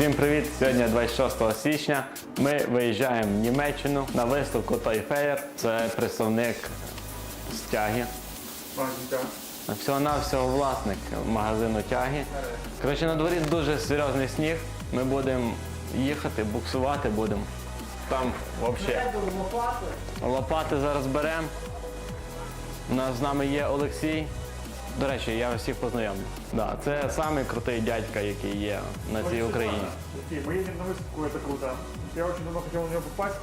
Всім привіт! Сьогодні 26 січня. Ми виїжджаємо в Німеччину на виставку Toy Fair. Це представник стяги. Всього-навсього власник магазину тяги. Коротше, на дворі дуже серйозний сніг. Ми будемо їхати, буксувати будемо. Там взагалі лопати зараз беремо. У нас з нами є Олексій. До речі, я всіх познайомлю. Да, це самий крутий дядька, який є на цій Україні. Окей, мы едем на выставку, это круто. Я очень давно хотел на нее попасть,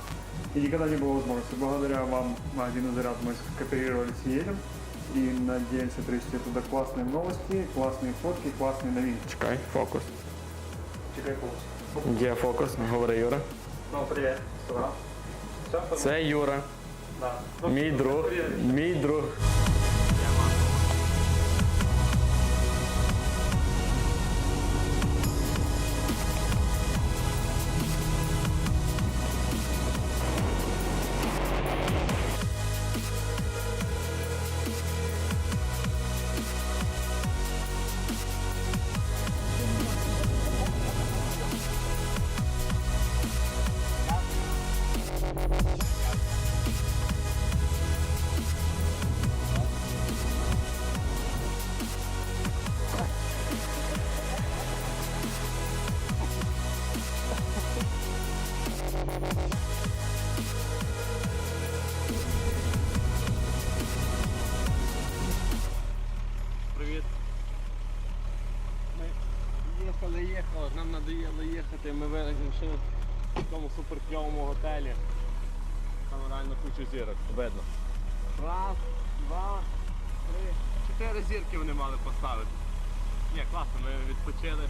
и никогда не было возможности. Благодаря вам, магазину «Заряд», мы скооперировались и едем. И надеемся привезти туда классные новости, классные фотки, классные новинки. Чекай, фокус. Чекай фокус. Є фокус, говори Юра. Ну, привет. Что? Все, Це Юра, Да. Ну, мій друг, мій друг. Їхали, їхали, нам надоїло їхати, ми вирішили в такому суперкльовому готелі. Там реально кучу зірок, видно. Раз, два, три, чотири зірки вони мали поставити. Ні, класно, ми відпочили.